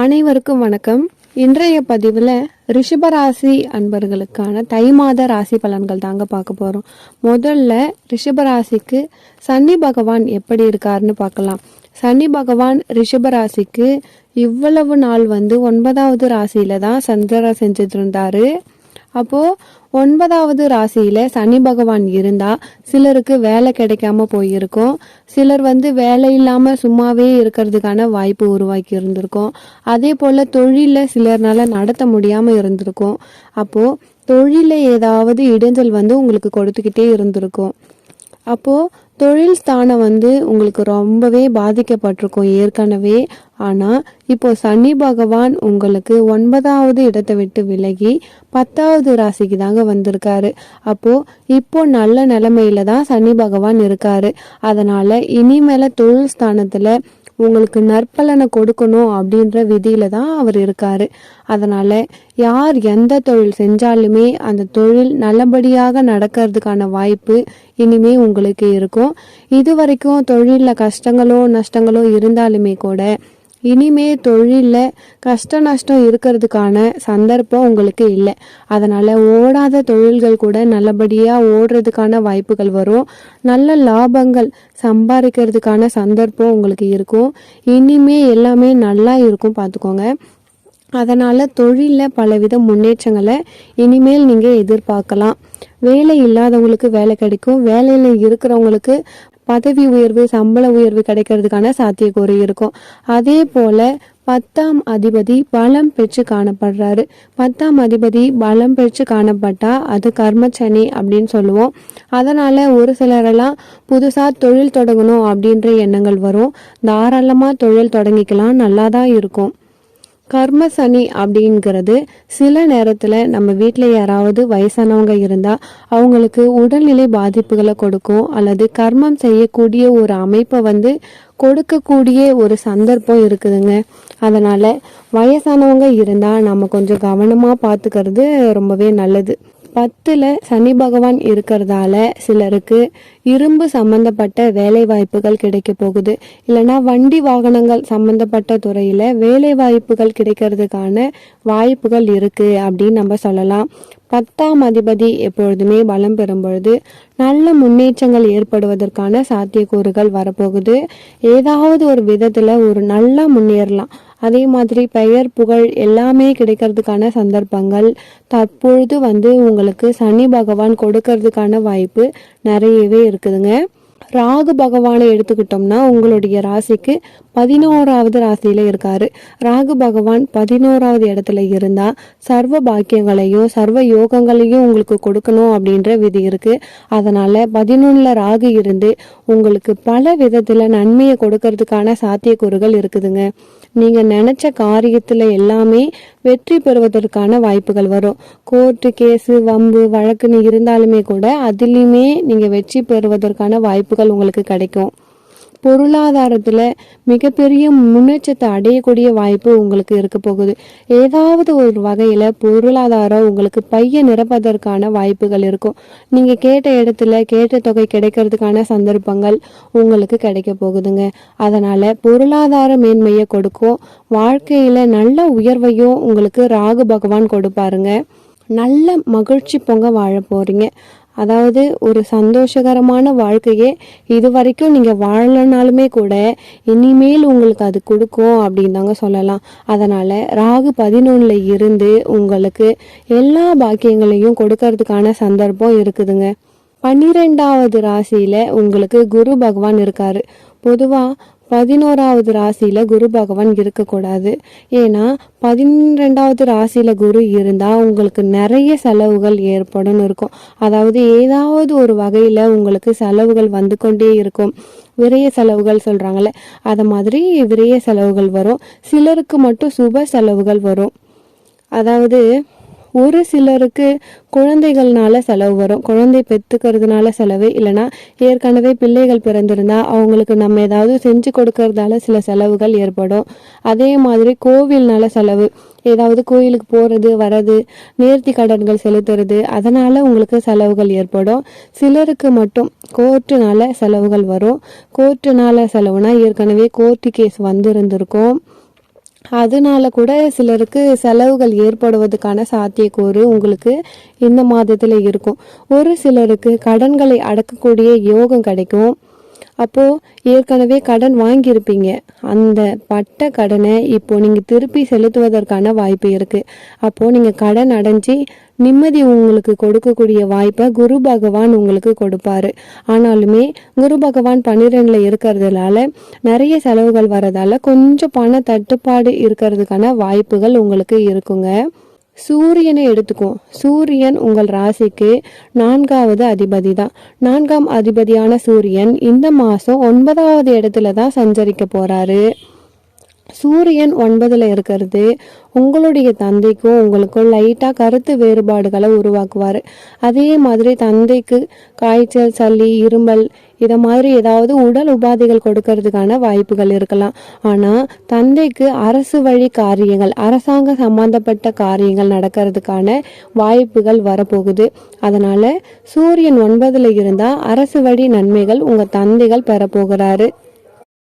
அனைவருக்கும் வணக்கம். இன்றைய பதிவில் ரிஷபராசி அன்பர்களுக்கான தை மாத ராசி பலன்கள் தாங்க பார்க்க போகிறோம் முதல்ல ரிஷபராசிக்கு சனி பகவான் எப்படி இருக்காருன்னு பார்க்கலாம். சனி பகவான் ரிஷபராசிக்கு இவ்வளவு நாள் வந்து ஒன்பதாவது ராசியில தான் சந்திரா செஞ்சுட்டு இருந்தாரு. அப்போது ஒன்பதாவது ராசியில சனி பகவான் இருந்தா சிலருக்கு வேலை கிடைக்காம போயிருக்கும். சிலர் வந்து வேலை இல்லாம சும்மாவே இருக்கிறதுக்கான வாய்ப்பு உருவாக்கி இருந்திருக்கும். அதே போல தொழில சிலர்னால நடத்த முடியாம இருந்திருக்கும். அப்போ தொழில ஏதாவது இடைஞ்சல் வந்து உங்களுக்கு கொடுத்துக்கிட்டே இருந்திருக்கும். அப்போ தொழில் ஸ்தானம் வந்து உங்களுக்கு ரொம்பவே பாதிக்கப்பட்டிருக்கும் ஏற்கனவே. ஆனால் இப்போ சனி பகவான் உங்களுக்கு ஒன்பதாவது இடத்தை விட்டு விலகி பத்தாவது ராசிக்கு தாங்க வந்திருக்காரு. அப்போ இப்போ நல்ல நிலைமையில தான் சனி பகவான் இருக்காரு. அதனால இனிமேல தொழில் ஸ்தானத்துல உங்களுக்கு நற்பலனை கொடுக்கணும் அப்படின்ற விதியில தான் அவர் இருக்காரு. அதனால யார் எந்த தொழில் செஞ்சாலுமே அந்த தொழில் நல்லபடியாக நடக்கிறதுக்கான வாய்ப்பு இனிமே உங்களுக்கு இருக்கும். இது வரைக்கும் தொழிலில் கஷ்டங்களோ நஷ்டங்களோ இருந்தாலுமே கூட இனிமே தொழிலில் கஷ்ட நஷ்டம் இருக்கிறதுக்கான சந்தர்ப்பம் உங்களுக்கு இல்லை. அதனால் ஓடாத தொழில்கள் கூட நல்லபடியாக ஓடுறதுக்கான வாய்ப்புகள் வரும். நல்ல லாபங்கள் சம்பாதிக்கிறதுக்கான சந்தர்ப்பம் உங்களுக்கு இருக்கும். இனிமே எல்லாமே நல்லா இருக்கும் பார்த்துக்கோங்க அதனால் தொழிலில் பலவித முன்னேற்றங்களை இனிமேல் நீங்கள் எதிர்பார்க்கலாம். வேலை இல்லாதவங்களுக்கு வேலை கிடைக்கும். வேலையில் இருக்கிறவங்களுக்கு பதவி உயர்வு சம்பள உயர்வு கிடைக்கிறதுக்கான சாத்தியக்கூறு இருக்கும். அதே போல பத்தாம் அதிபதி பலம் பெற்று காணப்படுறாரு. பத்தாம் அதிபதி பலம் பெற்று காணப்பட்டா அது கர்மச்சனி அப்படின்னு சொல்லுவோம். அதனால ஒரு சிலரெல்லாம் புதுசா தொழில் தொடங்கணும் அப்படின்ற எண்ணங்கள் வரும். தாராளமா தொழில் தொடங்கிக்கலாம் நல்லா தான் இருக்கும். கர்ம சனி அப்படிங்கிறது சில நேரத்தில் நம்ம வீட்டில் யாராவது வயசானவங்க இருந்தால் அவங்களுக்கு உடல்நிலை பாதிப்புகளை கொடுக்கும் அல்லது கர்மம் செய்யக்கூடிய ஒரு அமைப்பை வந்து கொடுக்கக்கூடிய ஒரு சந்தர்ப்பம் இருக்குதுங்க. அதனால் வயசானவங்க இருந்தால் நம்ம கொஞ்சம் கவனமாக பார்த்துக்கிறது ரொம்பவே நல்லது. பத்தில் சனி பகவான் இருக்கிறதால சிலருக்கு இரும்பு சம்பந்தப்பட்ட வேலை வாய்ப்புகள் கிடைக்க போகுது. இல்லைன்னா வண்டி வாகனங்கள் சம்பந்தப்பட்ட துறையில் வேலை வாய்ப்புகள் கிடைக்கிறதுக்கான வாய்ப்புகள் இருக்கு அப்படின்னு நம்ம சொல்லலாம். பத்தாம் அதிபதி எப்பொழுதுமே பலம் பெறும் பொழுது நல்ல முன்னேற்றங்கள் ஏற்படுவதற்கான சாத்தியக்கூறுகள் வரப்போகுது. ஏதாவது ஒரு விதத்தில் ஒரு நல்லா முன்னேறலாம். அதே மாதிரி பெயர் புகழ் எல்லாமே கிடைக்கிறதுக்கான சந்தர்ப்பங்கள். தற்பொழுது வந்து உங்களுக்கு சனி பகவான் கொடுக்கறதுக்கான வாய்ப்பு நிறையவே இருக்குதுங்க. ராகு பகவானை எடுத்துக்கிட்டோம்னா உங்களுடைய ராசிக்கு பதினோராவது ராசியில இருக்காரு. ராகு பகவான் பதினோராவது இடத்துல இருந்தா சர்வ பாக்கியங்களையும் சர்வ யோகங்களையும் உங்களுக்கு கொடுக்கணும் அப்படின்ற விதி இருக்கு. அதனால பதினொன்னுல ராகு இருந்து உங்களுக்கு பல விதத்துல நன்மையை கொடுக்கறதுக்கான சாத்தியக்கூறுகள் இருக்குதுங்க. நீங்க நினைச்ச காரியத்துல எல்லாமே வெற்றி பெறுவதற்கான வாய்ப்புகள் வரும். கோர்ட்டு கேஸு வம்பு வழக்குன்னு இருந்தாலுமே கூட அதுலேயுமே நீங்க வெற்றி பெறுவதற்கான வாய்ப்புகள் உங்களுக்கு கிடைக்கும். பொருளாதாரத்தில் மிகப்பெரிய முன்னேற்றத்தை அடையக்கூடிய வாய்ப்பு உங்களுக்கு இருக்க போகுது. ஏதாவது ஒரு வகையில் பொருளாதாரம் உங்களுக்கு பைய நிரப்பதற்கான வாய்ப்புகள் இருக்கும். நீங்கள் கேட்ட இடத்துல கேட்ட தொகை கிடைக்கிறதுக்கான சந்தர்ப்பங்கள் உங்களுக்கு கிடைக்க போகுதுங்க. அதனால் பொருளாதார மேன்மையை கொடுக்கும். வாழ்க்கையில் நல்ல உயர்வையும் உங்களுக்கு ராகு பகவான் கொடுப்பாருங்க. நல்ல மகிழ்ச்சி பொங்க வாழ போகிறீங்க அதாவது ஒரு சந்தோஷகரமான வாழ்க்கையே இது வரைக்கும் நீங்கள் வாழலனாலுமே கூட இனிமேல் உங்களுக்கு அது கொடுக்கும் அப்படின்னு தாங்க சொல்லலாம். அதனால் ராகு பதினொன்றில் இருந்து உங்களுக்கு எல்லா பாக்கியங்களையும் கொடுக்கறதுக்கான சந்தர்ப்பம் இருக்குதுங்க. பன்னிரெண்டாவது ராசியில் உங்களுக்கு குரு பகவான் இருக்காரு. பொதுவாக பதினோராவது ராசியில குரு பகவான் இருக்கக்கூடாது. ஏன்னா பதினெண்டாவது ராசியில குரு இருந்தா உங்களுக்கு நிறைய செலவுகள் ஏற்படும் இருக்கும். அதாவது ஏதாவது ஒரு வகையில உங்களுக்கு செலவுகள் வந்து கொண்டே இருக்கும். விரைய செலவுகள் சொல்றாங்கல்ல அதை மாதிரி விரைய செலவுகள் வரும். சிலருக்கு மட்டும் சுப செலவுகள் வரும். அதாவது ஒரு சிலருக்கு குழந்தைகள்னால செலவு வரும். குழந்தை பெற்றுக்கிறதுனால செலவு இல்லைன்னா ஏற்கனவே பிள்ளைகள் பிறந்திருந்தா அவங்களுக்கு நம்ம ஏதாவது செஞ்சு கொடுக்கறதால சில செலவுகள் ஏற்படும். அதே மாதிரி கோவில்னால செலவு ஏதாவது கோயிலுக்கு போகிறது வர்றது நேர்த்தி கடன்கள் செலுத்துறது அதனால் உங்களுக்கு செலவுகள் ஏற்படும். சிலருக்கு மட்டும் கோர்ட்டுனால செலவுகள் வரும். கோர்ட்டுனால செலவுனா ஏற்கனவே கோர்ட்டு கேஸ் வந்திருந்திருக்கும். அதனால கூட சிலருக்கு செலவுகள் ஏற்படுவதற்கான சாத்தியக்கூறு உங்களுக்கு இந்த மாதத்தில் இருக்கும். ஒரு சிலருக்கு கடன்களை அடக்கக்கூடிய யோகம் கிடைக்கும். அப்போது ஏற்கனவே கடன் வாங்கியிருப்பீங்க. அந்த பட்ட கடனை இப்போது நீங்கள் திருப்பி செலுத்துவதற்கான வாய்ப்பு இருக்குது அப்போது நீங்கள் கடன் அடைஞ்சி நிம்மதி உங்களுக்கு கொடுக்கக்கூடிய வாய்ப்பை குரு பகவான் உங்களுக்கு கொடுப்பாரு. ஆனாலுமே குரு பகவான் பன்னிரெண்டில் இருக்கிறதுனால நிறைய செலவுகள் வரதால கொஞ்சம் பண தட்டுப்பாடு இருக்கிறதுக்கான வாய்ப்புகள் உங்களுக்கு இருக்குங்க. சூரியனை எடுத்துக்குவோம் சூரியன் உங்கள் ராசிக்கு நான்காவது அதிபதி தான் நான்காம் அதிபதியான சூரியன் இந்த மாதம் ஒன்பதாவது இடத்துல தான் சஞ்சரிக்க போகிறாரு சூரியன் ஒன்பதுல இருக்கிறது. உங்களுடைய தந்தைக்கும் உங்களுக்கும் லைட்டாக கருத்து வேறுபாடுகளை உருவாக்குவார். அதே மாதிரி தந்தைக்கு காய்ச்சல் சளி இருமல் இதை மாதிரி ஏதாவது உடல் உபாதைகள் கொடுக்கறதுக்கான வாய்ப்புகள் இருக்கலாம். ஆனால் தந்தைக்கு அரசு வழி காரியங்கள் அரசாங்க சம்பந்தப்பட்ட காரியங்கள் நடக்கிறதுக்கான வாய்ப்புகள் வரப்போகுது. அதனால சூரியன் ஒன்பதுல இருந்தால் அரசு வழி நன்மைகள் உங்கள் தந்தைகள் பெறப்போகிறாரு.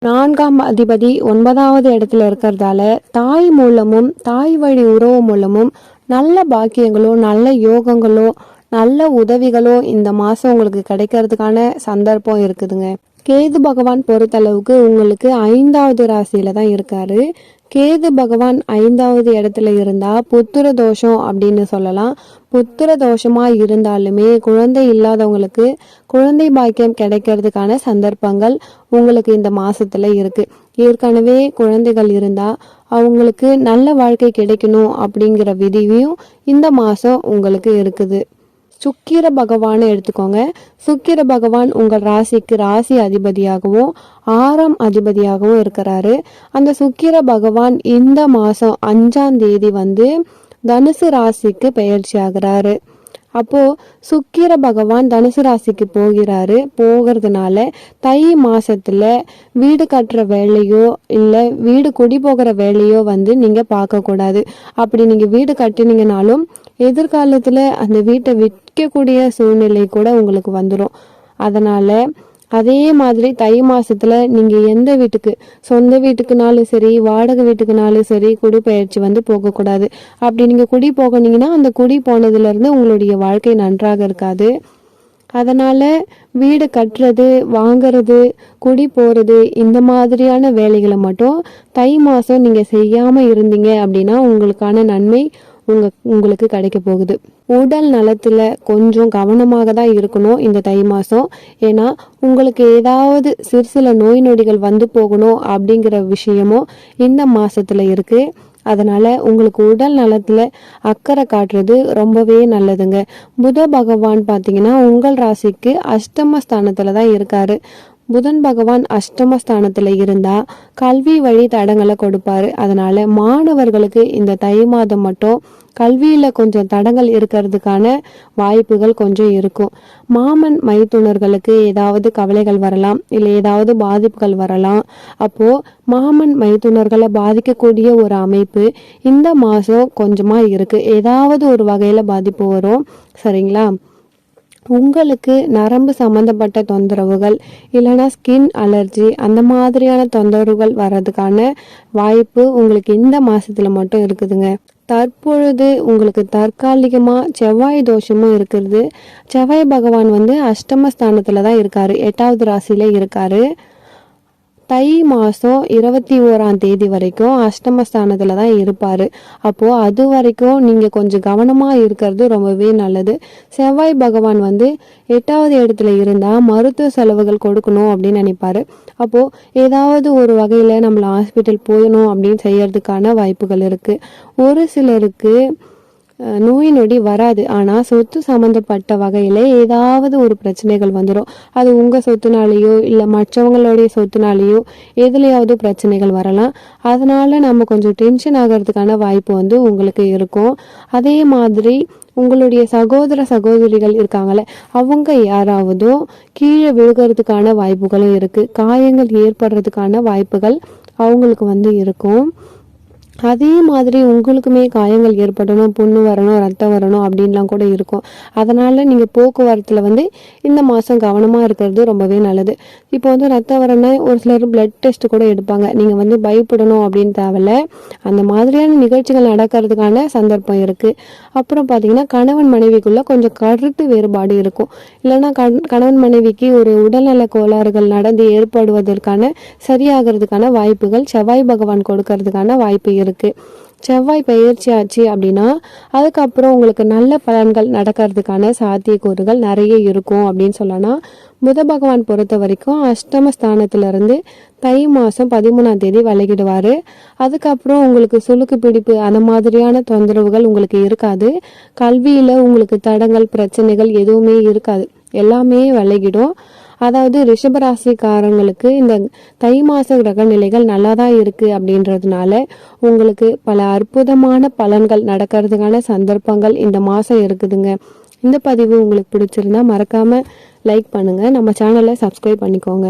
நான்காம் அதிபதி ஒன்பதாவது இடத்துல இருக்கிறதால தாய் மூலமும் தாய் வழி உறவு மூலமும் நல்ல பாக்கியங்களோ நல்ல யோகங்களோ நல்ல உதவிகளோ இந்த மாதம் உங்களுக்கு கிடைக்கிறதுக்கான சந்தர்ப்பம் இருக்குதுங்க. கேது பகவான் பொறுத்தளவுக்கு உங்களுக்கு ஐந்தாவது ராசியில தான் இருக்காரு. கேது பகவான் ஐந்தாவது இடத்துல இருந்தா புத்திர தோஷம் அப்படின்னு சொல்லலாம். புத்திர தோஷமா இருந்தாலுமே குழந்தை இல்லாதவங்களுக்கு குழந்தை பாக்கியம் கிடைக்கிறதுக்கான சந்தர்ப்பங்கள் உங்களுக்கு இந்த மாசத்துல இருக்கு. ஏற்கனவே குழந்தைகள் இருந்தா அவங்களுக்கு நல்ல வாழ்க்கை கிடைக்கணும் அப்படிங்கிற விதியும் இந்த மாசம் உங்களுக்கு இருக்குது. சுக்கிர பகவானை எடுத்துக்கோங்க. சுக்கிர பகவான் உங்கள் ராசிக்கு ராசி அதிபதியாகவும் ஆறாம் அதிபதியாகவும் இருக்கிறாரு. அந்த சுக்கிர பகவான் இந்த மாதம் அஞ்சாம் தேதி வந்து தனுசு ராசிக்கு பெயர்ச்சி ஆகிறாரு. அப்போது சுக்கிர பகவான் தனுசு ராசிக்கு போகிறாரு. போகிறதுனால தை மாதத்தில் வீடு கட்டுற வேலையோ இல்லை வீடு குடி போகிற வேலையோ வந்து நீங்கள் பார்க்கக்கூடாது. அப்படி நீங்கள் வீடு கட்டினீங்கனாலும் எதிர்காலத்தில் அந்த வீட்டை விற்கக்கூடிய சூழ்நிலை கூட உங்களுக்கு வந்துடும் அதனால் அதே மாதிரி தை மாதத்தில் நீங்கள் எந்த வீட்டுக்கு சொந்த வீட்டுக்குனாலும் சரி வாடகை வீட்டுக்குனாலும் சரி குடிப்பெயர்ச்சி வந்து போகக்கூடாது. அப்படி நீங்கள் குடி போகனீங்கன்னா அந்த குடி போனதுலேருந்து உங்களுடைய வாழ்க்கை நன்றாக இருக்காது. அதனால் வீடு கட்டுறது வாங்கிறது குடி போகிறது இந்த மாதிரியான வேலைகளை மட்டும் தை மாதம் நீங்கள் செய்யாமல் இருந்தீங்க அப்படின்னா உங்களுக்கான நன்மை உங்க உங்களுக்கு கிடைக்க போகுது. உடல் நலத்தில் கொஞ்சம் கவனமாக தான் இருக்கணும் இந்த தை மாதம் ஏன்னா உங்களுக்கு ஏதாவது சிறு சில நோய் நொடிகள் வந்து போகணும் அப்படிங்கிற விஷயமும் இந்த மாதத்தில் இருக்குது அதனால உங்களுக்கு உடல் நலத்தில் அக்கறை காட்டுறது ரொம்பவே நல்லதுங்க. புத பகவான் பார்த்தீங்கன்னா உங்கள் ராசிக்கு அஷ்டம ஸ்தானத்தில் தான் இருக்காரு. புதன் பகவான் அஷ்டமஸ்தானத்தில் இருந்தால் கல்வி வழி தடங்களை கொடுப்பாரு. அதனால் மாணவர்களுக்கு இந்த தை மாதம் மட்டும் கல்வியில் கொஞ்சம் தடங்கள் இருக்கிறதுக்கான வாய்ப்புகள் கொஞ்சம் இருக்கும். மாமன் மைத்துனர்களுக்கு ஏதாவது கவலைகள் வரலாம் இல்லை ஏதாவது பாதிப்புகள் வரலாம். அப்போது மாமன் மைத்துனர்களை பாதிக்கக்கூடிய ஒரு அமைப்பு இந்த மாதம் கொஞ்சமாக இருக்குது ஏதாவது ஒரு வகையில் பாதிப்பு வரும். சரிங்களா? உங்களுக்கு நரம்பு சம்மந்தப்பட்ட தொந்தரவுகள் இல்லைன்னா ஸ்கின் அலர்ஜி அந்த மாதிரியான தொந்தரவுகள் வர்றதுக்கான வாய்ப்பு உங்களுக்கு இந்த மாசத்துல மட்டும் இருக்குதுங்க. தற்பொழுது உங்களுக்கு தற்காலிகமாக செவ்வாய் தோஷமும் இருக்கிறது. செவ்வாய் பகவான் வந்து அஷ்டமஸ்தானத்தில் தான் இருக்காரு. எட்டாவது ராசியில இருக்காரு. தை மாதம் இருபத்தி ஓராம் தேதி வரைக்கும் அஷ்டமஸ்தானத்தில் தான் இருப்பார். அப்போது அது வரைக்கும் நீங்கள் கொஞ்சம் கவனமாக இருக்கிறது ரொம்பவே நல்லது. செவ்வாய் பகவான் வந்து எட்டாவது இடத்துல இருந்தால் மருத்துவ செலவுகள் கொடுக்கணும் அப்படின்னு நினைப்பாரு. அப்போது ஏதாவது ஒரு வகையில் நம்மளை ஹாஸ்பிட்டல் போயணும் அப்படின்னு செய்யறதுக்கான வாய்ப்புகள் இருக்குது ஒரு சிலருக்கு நோய் நொடி வராது. ஆனால் சொத்து சம்மந்தப்பட்ட வகையில் ஏதாவது ஒரு பிரச்சனைகள் வந்துடும் அது உங்கள் சொத்துனாலேயோ இல்லை மற்றவங்களுடைய சொத்துனாலேயோ எதுலையாவது பிரச்சனைகள் வரலாம். அதனால் நம்ம கொஞ்சம் டென்ஷன் ஆகிறதுக்கான வாய்ப்பு வந்து உங்களுக்கு இருக்கும். அதே மாதிரி உங்களுடைய சகோதர சகோதரிகள் இருக்காங்களே அவங்க யாராவதும் கீழே விழுகிறதுக்கான வாய்ப்புகளும் இருக்குது காயங்கள் ஏற்படுறதுக்கான வாய்ப்புகள் அவங்களுக்கு வந்து இருக்கும். அதே மாதிரி உங்களுக்குமே காயங்கள் ஏற்படணும் புண்ணு வரணும் ரத்தம் வரணும் அப்படின்லாம் கூட இருக்கும். அதனால் நீங்கள் போக்குவரத்தில் வந்து இந்த மாதம் கவனமாக இருக்கிறது ரொம்பவே நல்லது. இப்போ வந்து ரத்தம் வரணும்னா ஒரு சிலர் பிளட் டெஸ்ட் கூட எடுப்பாங்க. நீங்கள் வந்து பயப்படணும் அப்படின்னு தேவையில்ல. அந்த மாதிரியான நிகழ்ச்சிகள் நடக்கிறதுக்கான சந்தர்ப்பம் இருக்குது அப்புறம் பார்த்தீங்கன்னா கணவன் மனைவிக்குள்ளே கொஞ்சம் கருத்து வேறுபாடு இருக்கும். இல்லைன்னா கணவன் மனைவிக்கு ஒரு உடல்நல கோளாறுகள் நடந்து ஏற்படுவதற்கான சரியாகிறதுக்கான வாய்ப்புகள் செவ்வாய் பகவான் கொடுக்கறதுக்கான வாய்ப்பு இருக்குது செவ்வாய் பயிற்சி ஆச்சு அப்படின்னா அதுக்கப்புறம் உங்களுக்கு நல்ல பலன்கள் நடக்கிறதுக்கான சாத்தியக்கூறுகள் நிறைய இருக்கும் அப்படின்னு சொல்லலாம். புத பகவான் பொறுத்த வரைக்கும் அஷ்டம ஸ்தானத்திலிருந்து தை மாதம் பதிமூணாம் தேதி விலகிடுவார். அதுக்கப்புறம் உங்களுக்கு சுழுக்கு பிடிப்பு அந்த மாதிரியான தொந்தரவுகள் உங்களுக்கு இருக்காது. கல்வியில் உங்களுக்கு தடங்கள் பிரச்சனைகள் எதுவுமே இருக்காது. எல்லாமே விலகிடும். அதாவது ரிஷபராசிக்காரங்களுக்கு இந்த தை மாச கிரக நிலைகள் நல்லா தான் இருக்குது அப்படின்றதுனால உங்களுக்கு பல அற்புதமான பலன்கள் நடக்கிறதுக்கான சந்தர்ப்பங்கள் இந்த மாதம் இருக்குதுங்க. இந்த பதிவு உங்களுக்கு பிடிச்சிருந்தா மறக்காமல் லைக் பண்ணுங்கள் நம்ம சேனலை சப்ஸ்கிரைப் பண்ணிக்கோங்க.